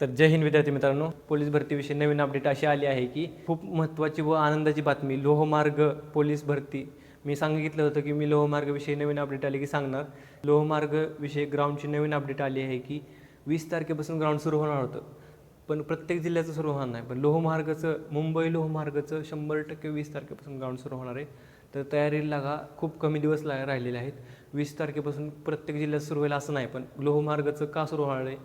तर जय हिंद विद्यार्थी मित्रांनो. पोलीस भरतीविषयी नवीन अपडेट अशी आली आहे की खूप महत्त्वाची व आनंदाची बातमी लोहमार्ग पोलीस भरती. मी सांगितलं होतं की मी लोहमार्गविषयी नवीन अपडेट आली की सांगणार. लोहमार्गविषयी ग्राउंडची नवीन अपडेट आली आहे की वीस तारखेपासून ग्राउंड सुरू होणार होतं. पण प्रत्येक जिल्ह्याचं सुरू होणार नाही. पण लोहमार्गाचं मुंबई लोहमार्गाचं शंभर टक्के वीस तारखेपासून ग्राउंड सुरू होणार आहे. तर तयारीला लागा खूप कमी दिवस ला राहिलेले आहेत. वीस तारखेपासून प्रत्येक जिल्ह्यात सुरू होईल असं नाही पण लोहमार्गाचं का सुरू होणार आहे?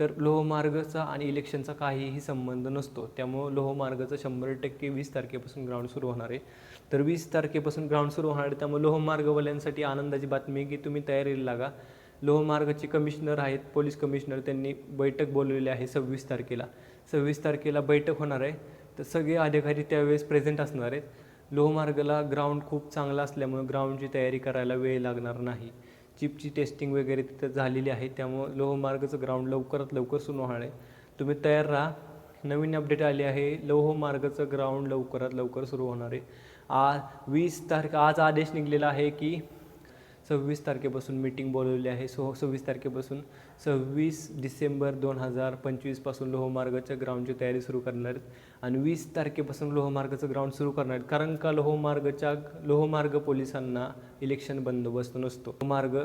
तर लोहमार्गचा आणि इलेक्शनचा काहीही संबंध नसतो. त्यामुळं लोहमार्गाचं शंभर टक्के वीस तारखेपासून ग्राउंड सुरू होणार आहे. तर वीस तारखेपासून ग्राउंड सुरू होणार आहे त्यामुळे लोहमार्गवाल्यांसाठी आनंदाची बातमी आहे की तुम्ही तयारीला लागा. लोहमार्गाचे कमिशनर आहेत पोलीस कमिशनर त्यांनी बैठक बोलवलेली आहे सव्वीस तारखेला. सव्वीस तारखेला बैठक होणार आहे. तर सगळे अधिकारी त्यावेळेस प्रेझेंट असणार आहेत. लोहमार्गाला ग्राउंड खूप चांगला असल्यामुळे ग्राउंडची तयारी करायला वेळ लागणार नाही. चिपची टेस्टिंग वगैरे तिथं झालेली आहे. त्यामुळं लोहमार्गाचं ग्राउंड लवकरात लवकर सुरू होणार आहे. तुम्ही तयार राहा. नवीन अपडेट आली आहे. लोहमार्गाचं ग्राउंड लवकरात लवकर सुरू होणार आहे. आज वीस तारखे आज आदेश निघलेला आहे की सव्वीस तारखेपासून मीटिंग बोलवली आहे. सो सव्वीस तारखेपासून सव्वीस डिसेंबर दोन हजार पंचवीसपासून लोहमार्गाच्या ग्राउंडची तयारी सुरू करणार आहेत. आणि वीस तारखेपासून लोहमार्गाचं ग्राउंड सुरू करणार आहेत. कारण का लोहमार्गच्या लोहमार्ग पोलिसांना इलेक्शन बंदोबस्त नसतो. लोहमार्ग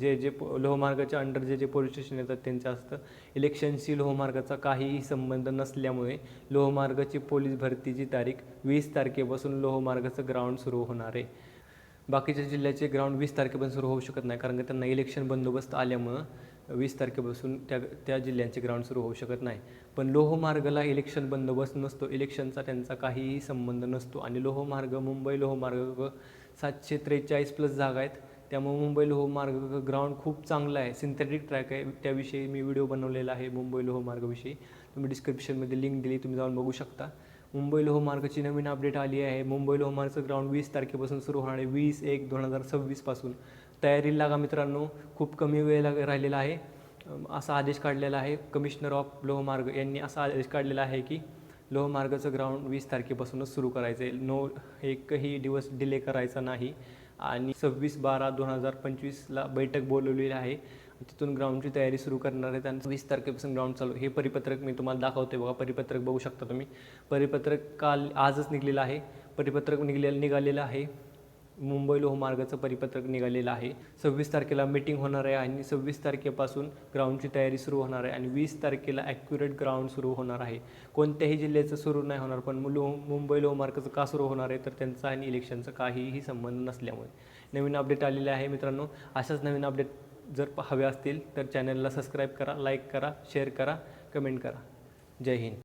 जे जे लोहमार्गाच्या अंडर जे जे पोलीस स्टेशन येतात त्यांचं असतं. इलेक्शनशी लोहमार्गाचा काहीही संबंध नसल्यामुळे लोहमार्गाची पोलीस भरतीची तारीख वीस तारखेपासून लोहमार्गाचं ग्राउंड सुरू होणार आहे. बाकीच्या जिल्ह्याचे ग्राउंड वीस तारखेपासून सुरू होऊ शकत नाही कारण की त्यांना इलेक्शन बंदोबस्त आल्यामुळं वीस तारखेपासून त्या त्या जिल्ह्यांचे ग्राउंड सुरू होऊ शकत नाही. पण लोहमार्गाला इलेक्शन बंदोबस्त नसतो इलेक्शनचा त्यांचा काहीही संबंध नसतो. आणि लोहमार्ग मुंबई लोहमार्ग सातशे त्रेचाळीस प्लस जागा आहेत. त्यामुळे मुंबई लोहमार्ग ग्राउंड खूप चांगला आहे. सिंथेटिक ट्रॅक आहे. त्याविषयी मी व्हिडिओ बनवलेला आहे मुंबई लोहमार्गविषयी. तुम्ही डिस्क्रिप्शनमध्ये लिंक दिली तुम्ही जाऊन बघू शकता. मुंबई लोहमार्गाची नवीन अपडेट आली आहे. मुंबई लोहमार्गचं ग्राउंड वीस तारखेपासून सुरू होणार आहे. वीस एक दोन हजार सव्वीसपासून तयारीला लागा मित्रांनो. खूप कमी वेळ लाग राहिलेला आहे. असा आदेश काढलेला आहे. कमिशनर ऑफ लोहमार्ग यांनी असा आदेश काढलेला आहे की लोहमार्गाचं ग्राउंड वीस तारखेपासूनच सुरू करायचं आहे. नो एकही दिवस डिले करायचा नाही. आणि सव्वीस बारा दोन हजार पंचवीसला बैठक बोलवलेली आहे. तिथून ग्राउंडची तयारी सुरू करणार आहे त्यांचं वीस तारखेपासून ग्राउंड चालू हे परिपत्रक मी तुम्हाला दाखवते बघा. परिपत्रक बघू शकता तुम्ही. परिपत्रक काल आजच निघलेलं आहे. परिपत्रक निघलेलं निघालेलं आहे. मुंबई लोहमार्गाचं परिपत्रक निघालेलं आहे. सव्वीस तारखेला मीटिंग होणार आहे आणि सव्वीस तारखेपासून ग्राउंडची तयारी सुरू होणार आहे आणि वीस तारखेला ॲक्युरेट ग्राउंड सुरू होणार आहे. कोणत्याही जिल्ह्याचं सुरू नाही होणार पण लो मुंबई लोहमार्गाचं का सुरू होणार आहे तर त्यांचा आणि इलेक्शनचा काहीही संबंध नसल्यामुळे. नवीन अपडेट आलेले आहे मित्रांनो. अशाच नवीन अपडेट जर हवे असतील तर चॅनलला सबस्क्राईब करा लाईक करा शेअर करा कमेंट करा. जय हिंद.